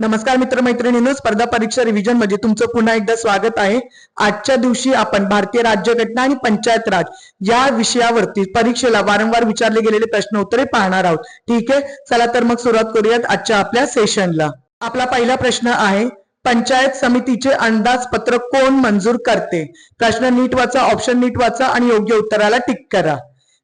नमस्कार मित्र मैत्रिणींनो स्पर्धा परीक्षा रिव्हिजनमध्ये तुमचं पुन्हा एकदा स्वागत आहे. आजच्या दिवशी आपण भारतीय राज्यघटना आणि पंचायत राज या विषयावरती परीक्षेला वारंवार विचारले गेलेले प्रश्न उत्तरे पाहणार आहोत. ठीक आहे? चला तर मग सुरुवात करूयात आजच्या आपल्या सेशनला आपला पहिला प्रश्न आहे पंचायत समितीचे अंदाजपत्र कोण मंजूर करते? प्रश्न नीट वाचा ऑप्शन नीट वाचा आणि योग्य उत्तराला टिक करा.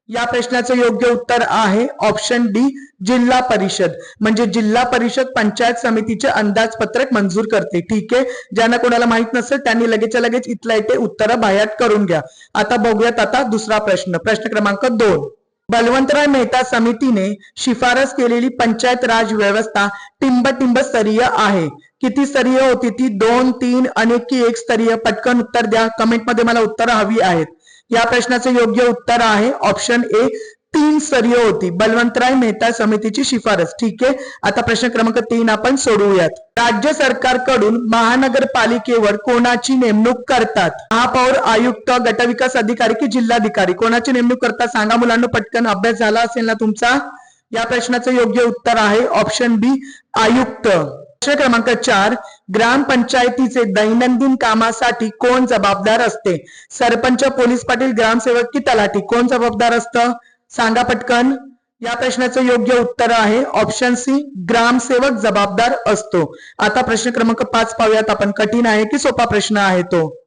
या प्रश्नाचं योग्य उत्तर आहे ऑप्शन डी जिल्हा परिषद. म्हणजे जिल्हा परिषद पंचायत समितीचे अंदाजपत्रक मंजूर करते. ठीक आहे? ज्यांना कोणाला माहीत नसेल त्यांनी लगेच लगेच इथल्या इथे उत्तर बाहेर करून घ्या. आता बघूयात आता दुसरा प्रश्न. प्रश्न क्रमांक दोन. बलवंतराय मेहता समितीने शिफारस केलेली पंचायत राज व्यवस्था टिंब टिंब स्तरीय आहे. किती स्तरीय होती ती? दोन तीन अनेक की एक स्तरीय. पटकन उत्तर द्या. कमेंटमध्ये मला उत्तर हवी आहेत. या प्रश्नाचे योग्य उत्तर आहे. ऑप्शन ए तीन स्तरीय होती. बलवंतराय मेहता समितीची शिफारस. ठीक आहे? आता प्रश्न क्रमांक तीन आपण सोडवूयात. राज्य सरकारकडून महानगरपालिकेवर कोणाची नेमणूक करतात? महापौर आयुक्त गटविकास अधिकारी की जिल्हाधिकारी? कोणाची नेमणूक करतात? सांगा मुलांना पटकन अभ्यास झाला असेल ना तुमचा? या प्रश्नाचं योग्य उत्तर आहे. ऑप्शन बी आयुक्त. प्रश्न क्रमांक चार ग्रामपंचायतीचे दैनंदिन कामासाठी कोण जबाबदार असते? सरपंच पोलीस पाटील ग्रामसेवक की तलाठी कोण जबाबदार असतं? सांगा पटकन. या प्रश्नाचं योग्य उत्तर आहे ऑप्शन सी ग्रामसेवक जबाबदार असतो. आता प्रश्न क्रमांक पाच पाहूयात. आपण कठीण आहे की सोपा प्रश्न आहे तो?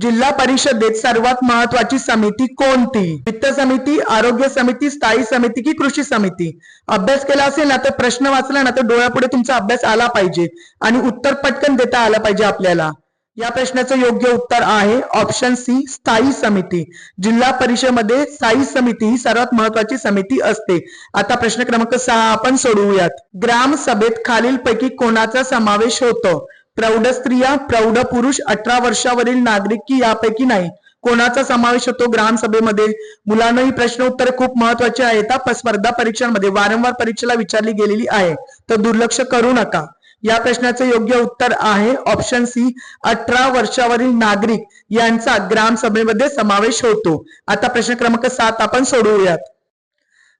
जिल्हा परिषदेत सर्वात महत्वाची समिती कोणती? वित्त समिती आरोग्य समिती स्थायी समिती की कृषी समिती? अभ्यास केला असेल ना तर प्रश्न वाचला ना तर डोळ्यापुढे तुमचा अभ्यास आला पाहिजे आणि उत्तर पटकन देता आलं पाहिजे आपल्याला. या प्रश्नाचं योग्य उत्तर आहे ऑप्शन सी स्थायी समिती. जिल्हा परिषदेमध्ये स्थायी समिती ही सर्वात महत्वाची समिती असते. आता प्रश्न क्रमांक सहा आपण सोडवूयात. ग्राम सभेत खालीलपैकी कोणाचा समावेश होतो? प्रौढ स्त्रिया प्रौढ पुरुष अठरा वर्षावरील नागरिक की यापैकी नाही. कोणाचा समावेश होतो ग्रामसभेमध्ये मुलांना ही प्रश्न उत्तर खूप महत्त्वाचे आहेत. स्पर्धा परीक्षांमध्ये वारंवार परीक्षेला विचारली गेलेली आहे. तर दुर्लक्ष करू नका. या प्रश्नाचे योग्य उत्तर आहे ऑप्शन सी अठरा वर्षावरील नागरिक यांचा ग्रामसभेमध्ये समावेश होतो. आता प्रश्न क्रमांक सात आपण सोडवूयात.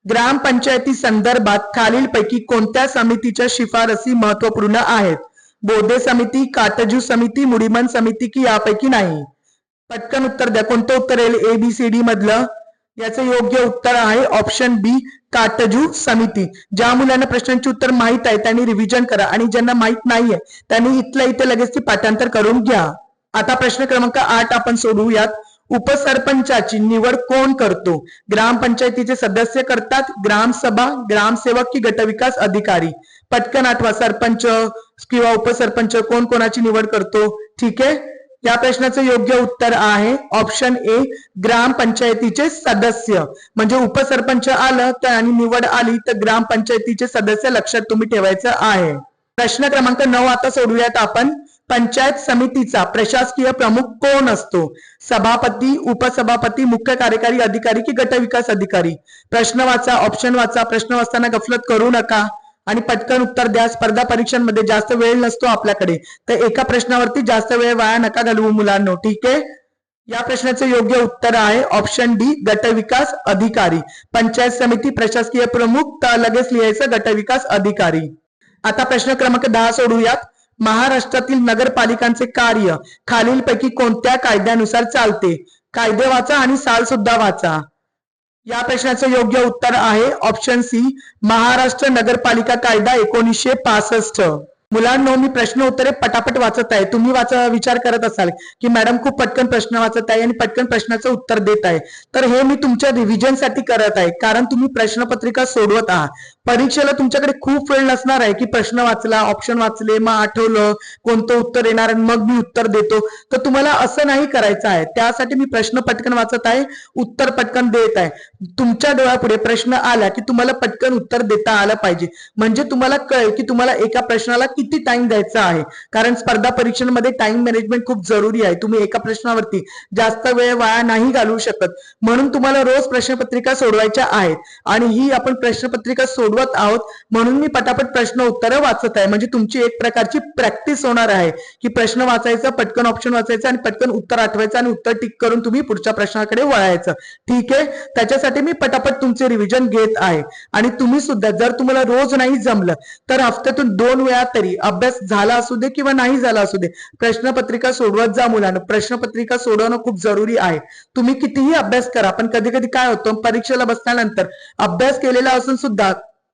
ग्रामपंचायती संदर्भात खालीलपैकी कोणत्या समितीच्या शिफारसी महत्त्वपूर्ण आहेत? बोधे समिती काटजू समिती मुडीमन समिती की यापैकी नाही. पटकन उत्तर द्या. कोणतं उत्तर येईल? ए बी सी डी मधलं? याचं योग्य उत्तर आहे ऑप्शन बी काटजू समिती. ज्या मुलांना प्रश्नांची उत्तर माहीत आहे त्यांनी रिव्हिजन करा. आणि ज्यांना माहीत नाहीये त्यांनी इथल्या इथे लगेच ती पाठांतर करून घ्या. आता प्रश्न क्रमांक आठ आपण सोडवूयात उपसरपंचाची निवड कोण करतो? ग्रामपंचायतीचे सदस्य करतात ग्रामसभा ग्रामसेवक की गटविकास अधिकारी? पटकन आठवा सरपंच किंवा उपसरपंच कोण कोणाची निवड करतो? ठीक आहे? या प्रश्नाचं योग्य उत्तर आहे ऑप्शन ए ग्रामपंचायतीचे सदस्य. म्हणजे उपसरपंच आलं तर आणि निवड आली तर ग्रामपंचायतीचे सदस्य लक्षात तुम्ही ठेवायचं आहे. प्रश्न क्रमांक नऊ आता सोडूयात आपण. पंचायत समितीचा प्रशासकीय प्रमुख कोण असतो? सभापती उपसभापती मुख्य कार्यकारी अधिकारी की गट विकास अधिकारी? प्रश्न वाचा ऑप्शन वाचा. प्रश्न वाचताना गफलत करू नका. आणि पटकन उत्तर द्या. स्पर्धा परीक्षांमध्ये जास्त वेळ नसतो आपल्याकडे. तर एका प्रश्नावरती जास्त वेळ वाया नका घालवू मुलांनो. ठीक आहे? या प्रश्नाचे योग्य उत्तर आहे ऑप्शन डी गटविकास अधिकारी. पंचायत समिती प्रशासकीय प्रमुख तर लगेच लिहायचं? गटविकास अधिकारी. आता प्रश्न क्रमांक दहा सोडूयात. महाराष्ट्रातील नगरपालिकांचे कार्य खालीलपैकी कोणत्या कायद्यानुसार चालते? कायदे वाचा आणि साल सुद्धा वाचा. या प्रश्नाचं योग्य उत्तर आहे ऑप्शन सी महाराष्ट्र नगरपालिका कायदा एकोणीसशे पासष्ट. मुलांनो मी प्रश्न उत्तरे पटापट वाचत आहे. तुम्ही वाचा विचार करत असाल की मॅडम खूप पटकन प्रश्न वाचत आहे आणि पटकन प्रश्नाचं उत्तर देत आहे. तर हे मी तुमच्या रिव्हिजनसाठी करत आहे. कारण तुम्ही प्रश्नपत्रिका सोडवत आहात. परीक्षेला तुमच्याकडे खूप वेळ नसणार आहे की प्रश्न वाचला ऑप्शन वाचले मग आठवलं कोणतं उत्तर येणार आणि मग मी उत्तर देतो. तर तुम्हाला असं नाही करायचं आहे. त्यासाठी मी प्रश्न पटकन वाचत आहे उत्तर पटकन देत आहे. तुमच्या डोळ्यापुढे प्रश्न आला की तुम्हाला पटकन उत्तर देता आलं पाहिजे. म्हणजे तुम्हाला कळेल की तुम्हाला एका प्रश्नाला किती टाइम द्यायचा आहे? कारण स्पर्धा परीक्षांमध्ये टाइम मॅनेजमेंट खूप जरुरी आहे. तुम्ही एका प्रश्नावरती जास्त वेळ वाया नाही घालवू शकत. म्हणून तुम्हाला रोज प्रश्नपत्रिका सोडवायच्या आहेत. आणि ही आपण प्रश्नपत्रिका सोडवत आहोत म्हणून मी पटापट प्रश्न उत्तरं वाचत आहे. म्हणजे तुमची एक प्रकारची प्रॅक्टिस होणार आहे. की प्रश्न वाचायचा पटकन ऑप्शन वाचायचं आणि पटकन उत्तर आठवायचं आणि उत्तर टिक करून तुम्ही पुढच्या प्रश्नाकडे वळायचं. ठीक आहे? त्याच्यासाठी मी पटापट तुमचे रिव्हिजन घेत आहे. आणि तुम्ही सुद्धा जर तुम्हाला रोज नाही जमलं तर हफ्त्यातून दोन वेळा तरी तयारी अभ्यास झाला असू दे किंवा नाही झाला असू दे प्रश्नपत्रिका सोडवत जा मुलांना. प्रश्नपत्रिका सोडवणं खूप जरुरी आहे. तुम्ही कितीही अभ्यास करा पण कधी कधी काय होतं परीक्षेला बसल्यानंतर अभ्यास केलेला असून सुद्धा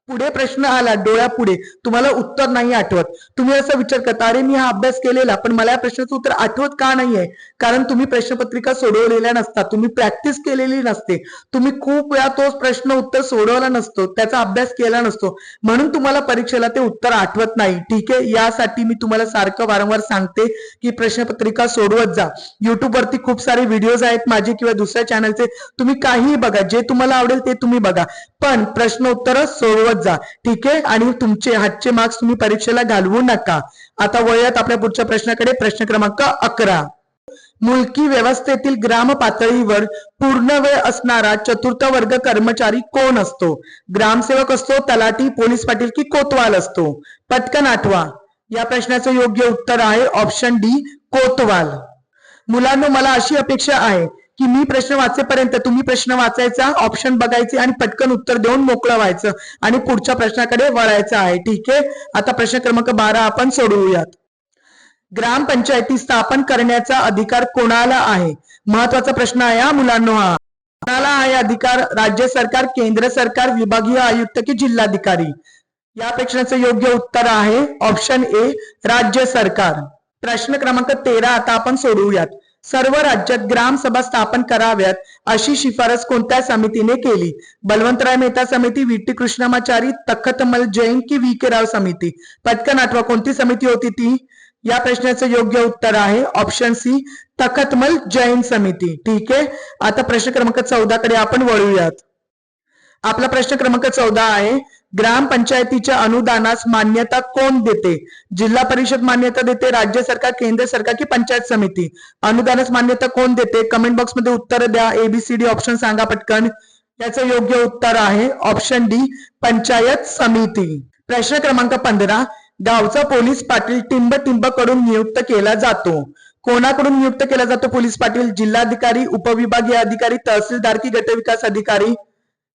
पुढे प्रश्न आला डोळ्यापुढे. तुम्हाला उत्तर नाही आठवत. तुम्ही असा विचार करता अरे मी हा अभ्यास केलेला पण मला या प्रश्नाचं उत्तर आठवत का नाहीये? कारण तुम्ही प्रश्नपत्रिका सोडवलेल्या नसतात. तुम्ही प्रॅक्टिस केलेली नसते. तुम्ही खूप वेळा तोच प्रश्न उत्तर सोडवला नसतो त्याचा अभ्यास केला नसतो. म्हणून तुम्हाला परीक्षेला ते उत्तर आठवत नाही. ठीक आहे? यासाठी मी तुम्हाला सारखं वारंवार सांगते की प्रश्नपत्रिका सोडवत जा. युट्यूबवरती खूप सारे व्हिडिओज आहेत माझे किंवा दुसऱ्या चॅनलचे तुम्ही काहीही बघा. जे तुम्हाला आवडेल ते तुम्ही बघा. पण प्रश्न उत्तर सोडवत जा. ठीक आहे? आणि तुमचे हातचे मार्क्स तुम्ही परीक्षेला घालवू नका. आता वळूयात आपल्या पुढच्या प्रश्नाकडे. प्रश्न क्रमांक अकरा. मुलकी व्यवस्थेतील ग्राम पातळीवर पूर्ण वेळ असणारा चतुर्थ वर्ग कर्मचारी कोण असतो? ग्रामसेवक असतो तलाठी पोलीस पाटील की कोतवाल असतो? पटकन आठवा. या प्रश्नाचं योग्य उत्तर आहे ऑप्शन डी कोतवाल. मुलांनो मला अशी अपेक्षा आहे. की मी प्रश्न वाचेपर्यंत तुम्ही प्रश्न वाचायचा ऑप्शन बघायचे आणि पटकन उत्तर देऊन मोकळं व्हायचं आणि पुढच्या प्रश्नाकडे वळायचं आहे. ठीक आहे? आता प्रश्न क्रमांक बारा आपण सोडवूयात. ग्रामपंचायती स्थापन करण्याचा अधिकार कोणाला आहे? महत्त्वाचा प्रश्न आहे हा मुलांनो हा. कोणाला आहे अधिकार? राज्य सरकार केंद्र सरकार विभागीय आयुक्त की जिल्हाधिकारी? या प्रश्नाचं योग्य उत्तर आहे. ऑप्शन ए राज्य सरकार. प्रश्न क्रमांक तेरा आता आपण सोडवूयात. सर्व राज्यात ग्रामसभा स्थापन कराव्यात अशी शिफारस कोणत्या समितीने केली? बलवंतराय मेहता समिती व्ही. टी. कृष्णमाचारी तखतमल जैन की व्ही. के. राव समिती. पटकन आठवा कोणती समिती होती ती? या प्रश्नाचं योग्य उत्तर आहे ऑप्शन सी तखतमल जैन समिती. ठीक आहे? आता प्रश्न क्रमांक चौदा कडे आपण वळूयात. आपला प्रश्न क्रमांक चौदा आहे ग्रामपंचायतीच्या अनुदानास मान्यता कोण देते? जिल्हा परिषद मान्यता देते राज्य सरकार केंद्र सरकार की पंचायत समिती? अनुदानास मान्यता कोण देते? कमेंट बॉक्समध्ये उत्तर द्या. एबीसीडी ऑप्शन सांगा पटकन. याचं योग्य उत्तर आहे ऑप्शन डी पंचायत समिती. प्रश्न क्रमांक पंधरा गावचा पोलीस पाटील टिंब टिंबकडून नियुक्त केला जातो. कोणाकडून नियुक्त केला जातो पोलीस पाटील? जिल्हाधिकारी उपविभागीय अधिकारी तहसीलदार की गटविकास अधिकारी?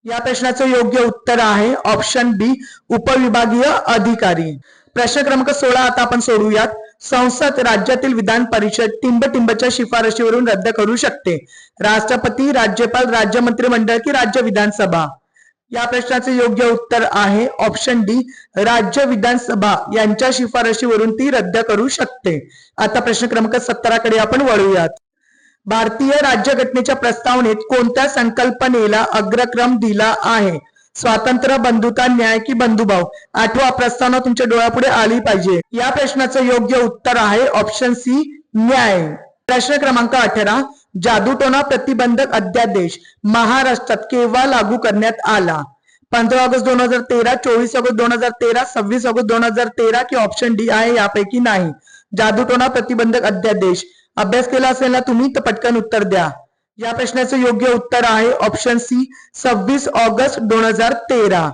या प्रश्नाचं योग्य उत्तर आहे ऑप्शन बी उपविभागीय अधिकारी. प्रश्न क्रमांक सोळा आता आपण सोडूयात. संसद राज्यातील विधान परिषद टिंब टिंबच्या शिफारशीवरून रद्द करू शकते. राष्ट्रपती राज्यपाल राज्य मंत्रिमंडळ की राज्य विधानसभा? या प्रश्नाचे योग्य उत्तर आहे ऑप्शन डी राज्य विधानसभा. यांच्या शिफारशीवरून ती रद्द करू शकते. आता प्रश्न क्रमांक सत्तराकडे आपण वळूयात. भारतीय राज्यघटनेच्या प्रस्तावनेत कोणत्या संकल्पनेला अग्रक्रम दिला आहे? स्वातंत्र्य बंधुता न्याय की बंधुभाव? आठवा प्रस्तावना तुमच्या डोळ्यापुढे आली पाहिजे. या प्रश्नाचं योग्य उत्तर आहे ऑप्शन सी न्याय. प्रश्न क्रमांक अठरा जादूटोना प्रतिबंधक अध्यादेश महाराष्ट्रात केव्हा लागू करण्यात आला? पंधरा ऑगस्ट दोन हजार तेरा चोवीस ऑगस्ट दोन हजार तेरा सव्वीस ऑगस्ट दोन हजार तेरा की ऑप्शन डी आहे यापैकी नाही. जादूटोना प्रतिबंधक अध्यादेश अभ्यास केला असेल ना तुम्ही तर पटकन उत्तर द्या. या प्रश्नाचं योग्य उत्तर आहे ऑप्शन सी सव्वीस ऑगस्ट दोन हजार तेरा.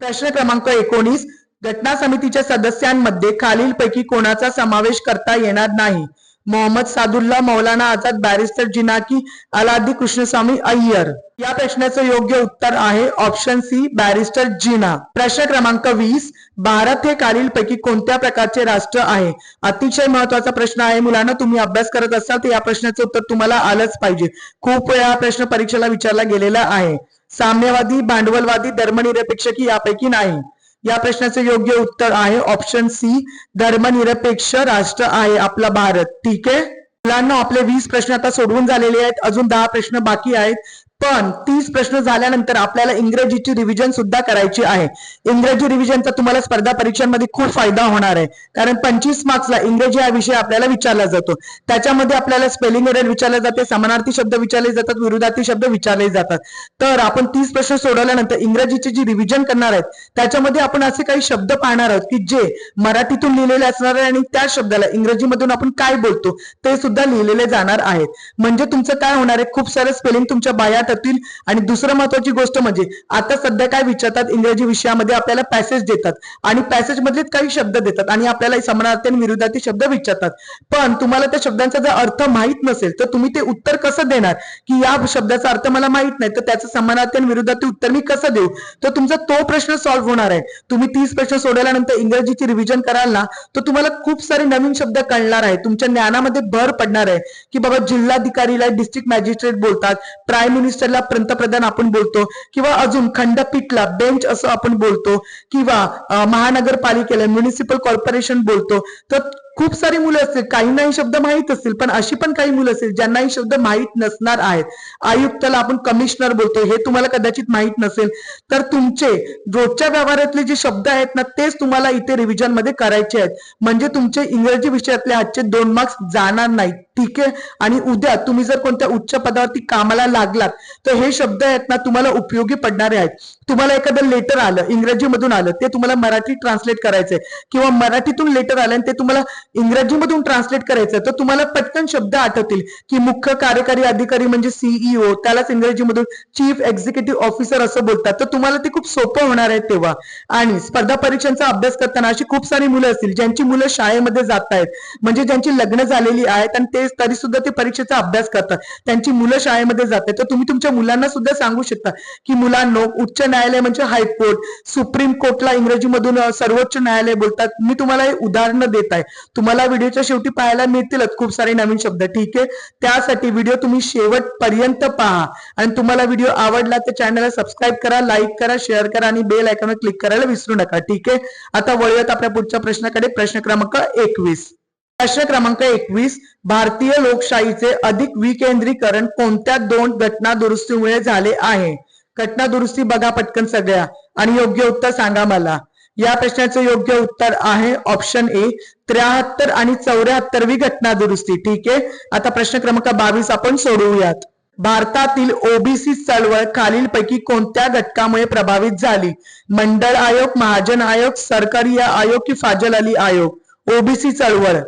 प्रश्न क्रमांक एकोणीस घटना समितीच्या सदस्यांमध्ये खालीलपैकी कोणाचा समावेश करता येणार नाही? मोहम्मद सादुल्ला मौलाना आझाद बॅरिस्टर जिनाकी अलादी कृष्णस्वामी अय्यर. या प्रश्नाचं योग्य उत्तर आहे ऑप्शन सी बॅरिस्टर जिना. प्रश्न क्रमांक वीस भारत हे खालीलपैकी कोणत्या प्रकारचे राष्ट्र आहे? अतिशय महत्त्वाचा प्रश्न आहे. मुलांना तुम्ही अभ्यास करत असाल तर या प्रश्नाचं उत्तर तुम्हाला आलंच पाहिजे. खूप वेळा प्रश्न परीक्षेला विचारला गेलेला आहे. साम्यवादी भांडवलवादी धर्मनिरपेक्ष की यापैकी नाही. या प्रश्नाचे योग्य उत्तर आहे ऑप्शन सी धर्मनिरपेक्ष राष्ट्र आहे आपला भारत. ठीक आहे? मुलांना आपले वीस प्रश्न आता सोडवून झालेले आहेत. अजून दहा प्रश्न बाकी आहेत. पण तीस प्रश्न झाल्यानंतर आपल्याला इंग्रजीची रिव्हिजन सुद्धा करायची आहे. इंग्रजी रिव्हिजनचा तुम्हाला स्पर्धा परीक्षांमध्ये खूप फायदा होणार आहे. कारण पंचवीस मार्क्सला इंग्रजी हा विषय आपल्याला विचारला जातो. त्याच्यामध्ये आपल्याला स्पेलिंग एरर विचारले जाते समानार्थी शब्द विचारले जातात विरुद्धार्थी शब्द विचारले जातात. तर आपण तीस प्रश्न सोडवल्यानंतर इंग्रजीचे जी रिव्हिजन करणार आहेत त्याच्यामध्ये आपण असे काही शब्द पाहणार आहोत की जे मराठीतून लिहिलेले असणार आहे आणि त्या शब्दाला इंग्रजीमधून आपण काय बोलतो ते सुद्धा लिहिलेले जाणार आहेत. म्हणजे तुमचं काय होणार आहे खूप सारे स्पेलिंग तुमच्या बाया पायात होतील आणि दुसरं महत्वाची गोष्ट म्हणजे आता सध्या काय विचारतात इंग्रजी विषयामध्ये आपल्याला पॅसेज देतात. आणि पॅसेज मधलेच काही शब्द देतात. आणि आपल्याला समानार्थी आणि विरुद्धार्थी शब्द विचारतात. पण तुम्हाला त्या शब्दांचा जर अर्थ माहीत नसेल तर तुम्ही ते उत्तर कसं देणार? की या शब्दाचा अर्थ मला माहीत नाही तर त्याचं समानार्थी आणि विरुद्धार्थी उत्तर मी कसं देऊ? तर तुमचा तो प्रश्न सॉल्व्ह होणार आहे. तुम्ही तीस प्रश्न सोडवल्यानंतर इंग्रजीची रिव्हिजन कराल ना तर तुम्हाला खूप सारे नवीन शब्द कळणार आहे. तुमच्या ज्ञानामध्ये भर पडणार आहे. की बाबा जिल्हाधिकारीला डिस्ट्रिक्ट मॅजिस्ट्रेट बोलतात. प्राईम मिनिस्टर मिनिस्टरला पंतप्रधान आपण बोलतो किंवा अजून खंडपीठला बेंच असं आपण बोलतो किंवा महानगरपालिकेला म्युनिसिपल कॉर्पोरेशन बोलतो तर खूप सारी मुलं असतील. काही नाही शब्द माहीत असतील पण अशी पण काही मुलं असतील ज्यांनाही शब्द माहीत नसणार आहेत. आयुक्ताला आपण कमिशनर बोलतो हे तुम्हाला कदाचित माहीत नसेल. तर तुमचे रोजच्या व्यवहारातले जे शब्द आहेत ना तेच तुम्हाला इथे रिव्हिजनमध्ये करायचे आहेत. म्हणजे तुमचे इंग्रजी विषयातले आजचे दोन मार्क्स जाणार नाहीत. ठीक आहे? आणि उद्या तुम्ही जर कोणत्या उच्च पदावरती कामाला लागलात तर हे शब्द आहेत ना तुम्हाला उपयोगी पडणारे आहेत. तुम्हाला एखादं लेटर आलं इंग्रजीमधून आलं ते तुम्हाला मराठी ट्रान्सलेट करायचंय. किंवा मराठीतून लेटर आलं आणि ते तुम्हाला इंग्रजीमधून ट्रान्सलेट करायचं तर तुम्हाला पटकन शब्द आठवतील की मुख्य कार्यकारी अधिकारी म्हणजे सीईओ त्यालाच इंग्रजीमधून चीफ एक्झिक्युटिव्ह ऑफिसर असं बोलतात. तर तुम्हाला ते खूप सोपं होणार आहे तेव्हा. आणि स्पर्धा परीक्षांचा अभ्यास करताना अशी खूप सारी मुलं असतील ज्यांची मुलं शाळेमध्ये जात आहेत. म्हणजे ज्यांची लग्न झालेली आहेत आणि ते तरी सुद्धा ते परीक्षेचा अभ्यास करतात. त्यांची मुलं शाळेमध्ये जात आहेत तर तुम्ही तुमच्या मुलांना सुद्धा सांगू शकता की मुलांनो उच्च न्यायालय म्हणजे हायकोर्ट सुप्रीम कोर्टला इंग्रजीमधून सर्वोच्च न्यायालय बोलतात. मी तुम्हाला हे उदाहरणं देत आहे. तुम्हाला व्हिडिओच्या शेवटी पाहायला मिळतीलच. खूप सारे नवीन शब्द. ठीक आहे? त्यासाठी व्हिडिओ तुम्ही शेवटपर्यंत पहा. आणि तुम्हाला व्हिडिओ आवडला तर चॅनलला सबस्क्राईब करा लाईक करा शेअर करा आणि बेल आयकॉनवर क्लिक करायला विसरू नका. ठीक आहे? आता वळूयात आपल्या पुढच्या प्रश्नाकडे. प्रश्न क्रमांक एकवीस. प्रश्न क्रमांक एकवीस भारतीय लोकशाहीचे अधिक विकेंद्रीकरण कोणत्या दोन घटना दुरुस्तीमुळे झाले आहे? घटना दुरुस्ती बघा पटकन सगळ्या आणि योग्य उत्तर सांगा मला. या प्रश्नाचं योग्य उत्तर आहे ऑप्शन ए त्र्याहत्तर आणि चौऱ्याहत्तरवी घटना दुरुस्ती. ठीक आहे? आता प्रश्न क्रमांक बावीस आपण सोडवूयात. भारतातील ओबीसी चळवळ खालीलपैकी कोणत्या घटकामुळे प्रभावित झाली? मंडळ आयोग महाजन आयोग सरकारी आयोग की फाजल अली आयोग? ओबीसी चळवळ.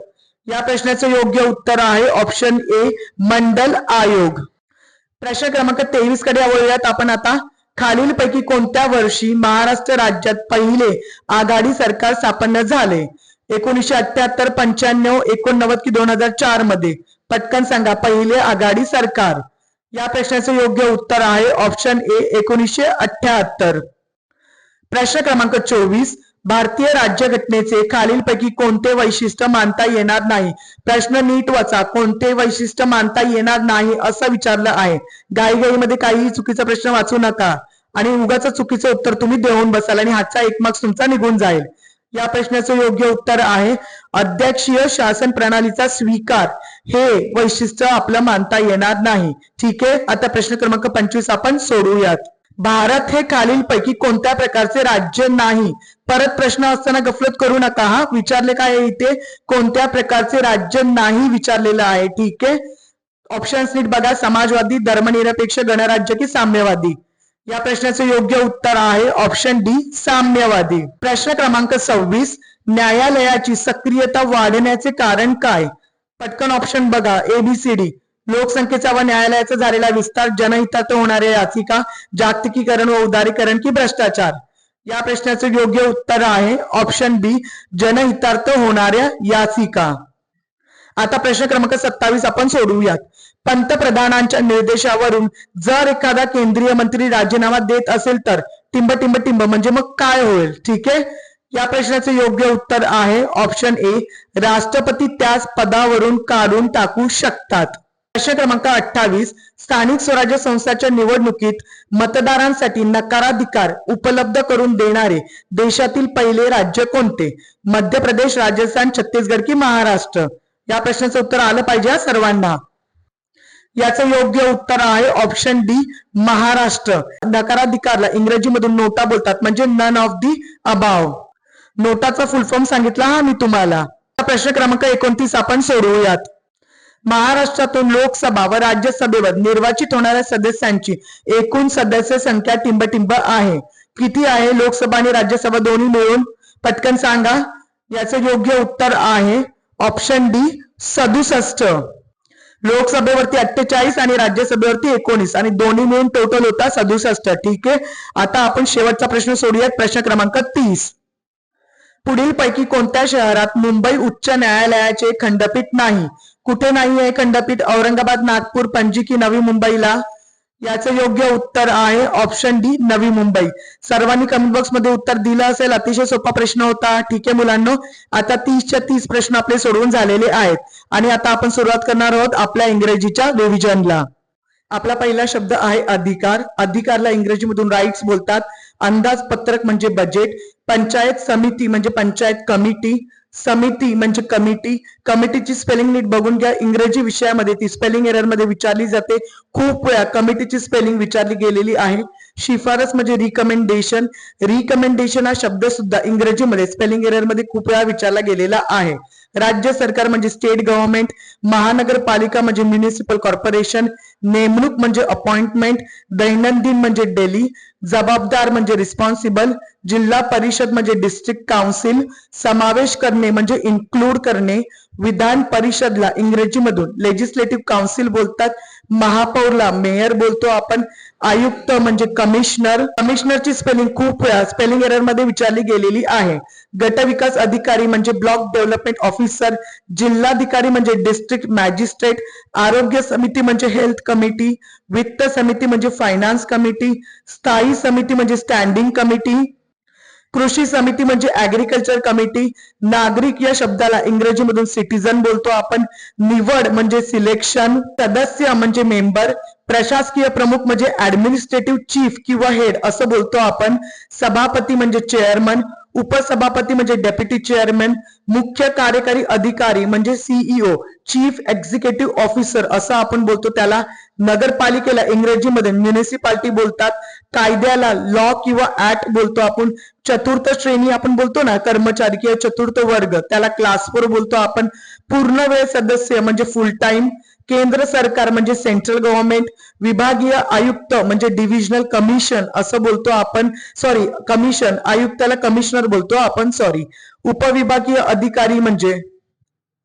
या प्रश्नाचं योग्य उत्तर आहे. ऑप्शन ए मंडल आयोग. प्रश्न क्रमांक तेवीसकडे वळूयात आपण आता. खालीलपैकी कोणत्या वर्षी महाराष्ट्र राज्यात पहिले आघाडी सरकार स्थापन झाले? एकोणीसशे अठ्याहत्तर पंच्याण्णव एकोणनव्वद की दोन हजार चारमध्ये? पटकन सांगा पहिले आघाडी सरकार. या प्रश्नाचं योग्य उत्तर आहे. ऑप्शन ए एकोणीसशे अठ्याहत्तर प्रश्न क्रमांक चोवीस भारतीय राज्यघटनेचे खालीलपैकी कोणते वैशिष्ट्य मानता येणार नाही? प्रश्न नीट वाचा. कोणते वैशिष्ट्य मानता येणार नाही असं विचारलं आहे. गाईगाईमध्ये काहीही चुकीचा प्रश्न वाचू नका. आणि उगाच चुकीचं उत्तर तुम्ही देऊन बसाल आणि हातचा एक मार्क्स तुमचा निघून जाईल. या प्रश्नाचं योग्य उत्तर आहे अध्यक्षीय शासन प्रणालीचा स्वीकार. हे वैशिष्ट्य आपलं मानता येणार नाही. ठीक आहे? आता प्रश्न क्रमांक पंचवीस आपण सोडूयात. भारत हे खालीलपैकी कोणत्या प्रकारचे राज्य नाही? परत प्रश्न असताना गफलत करू नका हा? विचारले काय इथे? कोणत्या प्रकारचे राज्य नाही विचारलेलं आहे? ठीक आहे? ऑप्शन्स नीट बघा समाजवादी धर्मनिरपेक्ष गणराज्य की साम्यवादी? या प्रश्नाचं योग्य उत्तर आहे ऑप्शन डी साम्यवादी. प्रश्न क्रमांक सव्वीस न्यायालयाची सक्रियता वाढण्याचे कारण काय? पटकन ऑप्शन बघा एबीसीडी लोकसंख्येचा व न्यायालयाचा झालेला विस्तार जनहितार्थ होणाऱ्या याचिका जागतिकीकरण व उदारीकरण की भ्रष्टाचार? या प्रश्नाचं योग्य उत्तर आहे ऑप्शन बी जनहितार्थ होणाऱ्या याचिका. आता प्रश्न क्रमांक सत्तावीस आपण सोडवूयात. पंतप्रधानांच्या निर्देशावरून जर एखादा केंद्रीय मंत्री राजीनामा देत असेल तर टिंब टिंब टिंब म्हणजे मग काय होईल? ठीक आहे? या प्रश्नाचे योग्य उत्तर आहे ऑप्शन ए राष्ट्रपती त्याच पदावरून काढून टाकू शकतात. प्रश्न क्रमांक अठ्ठावीस स्थानिक स्वराज्य संस्थाच्या निवडणुकीत मतदारांसाठी नकाराधिकार उपलब्ध करून देणारे देशातील पहिले राज्य कोणते? मध्य प्रदेश राजस्थान छत्तीसगड की महाराष्ट्र? या प्रश्नाचं उत्तर आलं पाहिजे सर्वांना. याचं योग्य उत्तर आहे ऑप्शन डी महाराष्ट्र. नकाराधिकारला इंग्रजीमधून नोटा बोलतात म्हणजे नन ऑफ दी अभाव नोटाचा फुल फॉर्म सांगितला हा मी तुम्हाला. प्रश्न क्रमांक एकोणतीस आपण सोडवूयात. महाराष्ट्रातून लोकसभा व राज्यसभेवर निर्वाचित होणाऱ्या सदस्यांची एकूण सदस्य संख्या टिंबटिंब आहे. किती आहे लोकसभा आणि राज्यसभा दोन्ही मिळून? पटकन सांगा. याचं योग्य उत्तर आहे ऑप्शन डी सदुसष्ट. लोकसभेवरती अठ्ठेचाळीस आणि राज्यसभेवरती एकोणीस आणि दोन्ही मिळून टोटल होता सदुसष्ट. ठीक आहे? आता आपण शेवटचा प्रश्न सोडूयात. प्रश्न क्रमांक तीस. पुढील पैकी कोणत्या शहरात मुंबई उच्च न्यायालयाचे खंडपीठ नाही? कुठे नाही आहे खंडपीठ औरंगाबाद नागपूर पणजी की नवी मुंबईला? याचं योग्य उत्तर आहे ऑप्शन डी नवी मुंबई. सर्वांनी कमेंट बॉक्समध्ये उत्तर दिलं असेल. अतिशय सोपा प्रश्न होता. ठीक आहे मुलांना आता तीसच्या तीस प्रश्न आपले सोडवून झालेले आहेत. आणि आता आपण सुरुवात करणार आहोत आपल्या इंग्रजीच्या रिव्हिजनला आपला पहिला शब्द आहे अधिकार. अधिकारला इंग्रजीमधून राईट्स बोलतात. अंदाजपत्रक म्हणजे बजेट पंचायत समिती म्हणजे पंचायत कमिटी समिती म्हणजे कमिटी. कमिटीची स्पेलिंग नीट बघून घ्या. इंग्रजी विषयामध्ये ती स्पेलिंग एररमध्ये विचारली जाते. खूप वेळा कमिटीची स्पेलिंग विचारली गेलेली आहे. शिफारस म्हणजे रिकमेंडेशन रिकमेंडेशन हा शब्द सुद्धा इंग्रजीमध्ये स्पेलिंग एररमध्ये खूप वेळा विचारला गेलेला आहे. राज्य सरकार म्हणजे स्टेट गव्हर्नमेंट महानगरपालिका म्हणजे म्युनिसिपल कॉर्पोरेशन नेमणूक म्हणजे अपॉइंटमेंट दैनंदिन म्हणजे डेली जबाबदार म्हणजे रिस्पॉन्सिबल जिल्हा परिषद म्हणजे डिस्ट्रिक्ट काउन्सिल समावेश करणे म्हणजे इन्क्लूड करणे विधान परिषदला इंग्रजीमधून लेजिस्लेटिव्ह काउन्सिल बोलतात. महापौरला मेयर बोलतो आपण आयुक्त म्हणजे कमिशनर कमिशनरची स्पेलिंग खूप वेळा स्पेलिंग एररमध्ये विचारली गेलेली आहे. गट विकास अधिकारी म्हणजे ब्लॉक डेव्हलपमेंट ऑफिसर जिल्हाधिकारी म्हणजे डिस्ट्रिक्ट मॅजिस्ट्रेट आरोग्य समिती म्हणजे हेल्थ कमिटी वित्त समिती म्हणजे फायनान्स कमिटी स्थायी समिती म्हणजे स्टँडिंग कमिटी कृषी समिती म्हणजे ऍग्रीकल्चर कमिटी नागरिक या शब्दाला इंग्रजीमधून सिटीजन बोलतो. आपण निवड म्हणजे सिलेक्शन सदस्य म्हणजे मेंबर प्रशासकीय प्रमुख म्हणजे ऍडमिनिस्ट्रेटिव्ह चीफ किंवा हेड असं बोलतो आपण. सभापती म्हणजे चेअरमन उपसभापती म्हणजे डेप्युटी चेअरमॅन मुख्य कार्यकारी अधिकारी म्हणजे सीईओ चीफ एक्झिक्युटिव्ह ऑफिसर असं आपण बोलतो. त्याला नगरपालिकेला इंग्रजीमध्ये म्युनिसिपालिटी बोलतात. कायद्याला लॉ किंवा ऍक्ट बोलतो आपण. चतुर्थ श्रेणी आपण बोलतो ना कर्मचारी किंवा चतुर्थ वर्ग. त्याला क्लास फोर बोलतो आपण. पूर्ण वेळ सदस्य म्हणजे फुल टाइम केंद्र सरकार म्हणजे सेंट्रल गव्हर्नमेंट विभागीय आयुक्त म्हणजे डिव्हिजनल कमिशन असं बोलतो आपण सॉरी कमिशन आयुक्ताला कमिशनर बोलतो आपण सॉरी उपविभागीय अधिकारी म्हणजे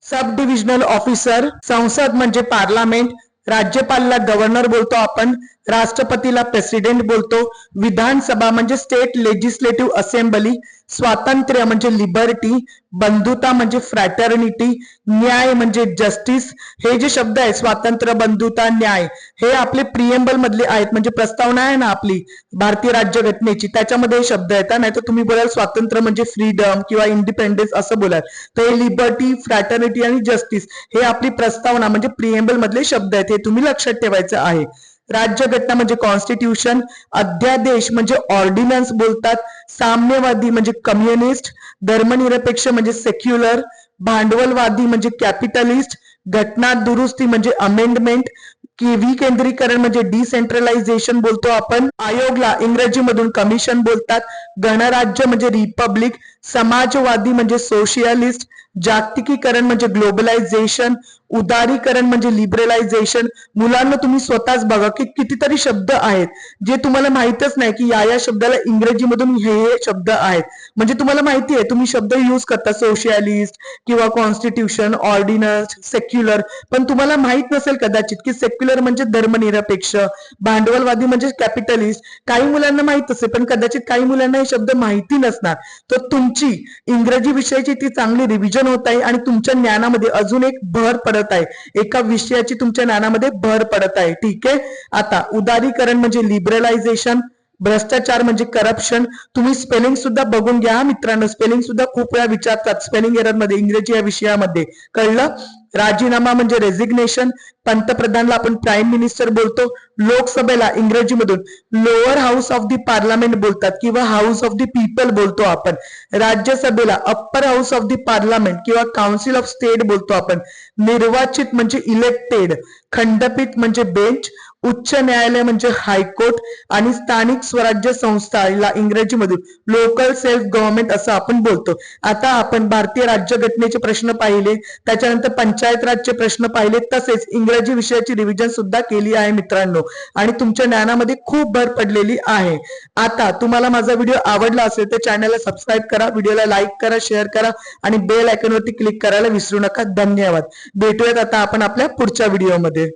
सब डिव्हिजनल ऑफिसर संसद म्हणजे पार्लमेंट राज्यपालला गव्हर्नर बोलतो आपण राष्ट्रपतीला प्रेसिडेंट बोलतो. विधानसभा म्हणजे स्टेट लेजिस्लेटिव्ह असेंब्ली स्वातंत्र्य म्हणजे लिबर्टी बंधुता म्हणजे फ्रॅटर्निटी न्याय म्हणजे जस्टिस हे जे शब्द आहेत स्वातंत्र्य बंधुता न्याय हे आपले प्रिएम्बल मधले आहेत. म्हणजे प्रस्तावना आहे ना आपली भारतीय राज्यघटनेची. त्याच्यामध्ये हे शब्द येतात नाही तर तुम्ही बोलाल स्वातंत्र्य म्हणजे फ्रीडम किंवा इंडिपेंडन्स असं बोलाल. तर हे लिबर्टी फ्रॅटर्निटी आणि जस्टिस हे आपली प्रस्तावना म्हणजे प्रिएम्बल मधले शब्द आहेत. हे तुम्ही लक्षात ठेवायचं आहे. राज्यघटना म्हणजे कॉन्स्टिट्यूशन अध्यादेश म्हणजे ऑर्डिनन्स बोलतात साम्यवादी म्हणजे कम्युनिस्ट धर्मनिरपेक्ष म्हणजे सेक्युलर भांडवलवादी म्हणजे कॅपिटलिस्ट घटना दुरुस्ती म्हणजे अमेंडमेंट विकेंद्रीकरण म्हणजे डिसेंट्रलायझेशन बोलतो आपण आयोगला इंग्रजीमधून कमिशन बोलतात गणराज्य म्हणजे रिपब्लिक समाजवादी म्हणजे सोशियालिस्ट जागतिकीकरण म्हणजे ग्लोबलायझेशन उदारीकरण म्हणजे लिबरलायझेशन मुलांना तुम्ही स्वतःच बघा की कितीतरी शब्द आहेत जे तुम्हाला माहितच नाही की या या शब्दाला इंग्रजीमधून हे हे शब्द आहेत. म्हणजे तुम्हाला माहिती आहे तुम्ही शब्द युज करता सोशियालिस्ट किंवा कॉन्स्टिट्यूशन ऑर्डिनन्स सेक्युलर पण तुम्हाला माहीत नसेल कदाचित की सेक्युलर म्हणजे धर्मनिरपेक्ष भांडवलवादी म्हणजे कॅपिटलिस्ट काही मुलांना माहीत असेल पण कदाचित काही मुलांना हे शब्द माहिती नसणार. तर तुम तुमची इंग्रजी विषयाची ती चांगली रिव्हिजन होत आहे आणि तुमच्या ज्ञानामध्ये अजून एक भर पडत आहे. एका विषयाची तुमच्या ज्ञानामध्ये भर पडत आहे. ठीक आहे? आता उदारीकरण म्हणजे लिबरलायझेशन भ्रष्टाचार म्हणजे करप्शन तुम्ही स्पेलिंग सुद्धा बघून घ्या मित्रांनो. स्पेलिंग सुद्धा खूप वेळा विचारतात. स्पेलिंग एररमध्ये इंग्रजी या विषयामध्ये. कळलं? राजीनामा म्हणजे रेझिग्नेशन पंतप्रधानला आपण प्राईम मिनिस्टर बोलतो. लोकसभेला इंग्रजीमधून. Lower house of the parliament बोलतात किंवा हाऊस ऑफ दी पीपल बोलतो आपण. राज्यसभेला upper house of the parliament किंवा काउन्सिल ऑफ स्टेट बोलतो आपण. निर्वाचित म्हणजे इलेक्टेड खंडपीठ म्हणजे बेंच उच्च न्यायालय म्हणजे हायकोर्ट आणि स्थानिक स्वराज्य संस्था ला इंग्रजीमधून लोकल सेल्फ गव्हर्नमेंट असं आपण बोलतो. आता आपण भारतीय राज्यघटनेचे प्रश्न पाहिले त्याच्यानंतर पंचायत राजचे प्रश्न पाहिले तसेच इंग्रजी विषयाची रिव्हिजन सुद्धा केली आहे मित्रांनो. आणि तुमच्या ज्ञानामध्ये खूप भर पडलेली आहे. आता तुम्हाला माझा व्हिडिओ आवडला असेल तर चॅनलला सबस्क्राईब करा व्हिडिओला लाईक करा शेअर करा आणि बेल आयकॉनवरती क्लिक करायला विसरू नका. धन्यवाद. भेटूयात आता आपण आपल्या पुढच्या व्हिडिओमध्ये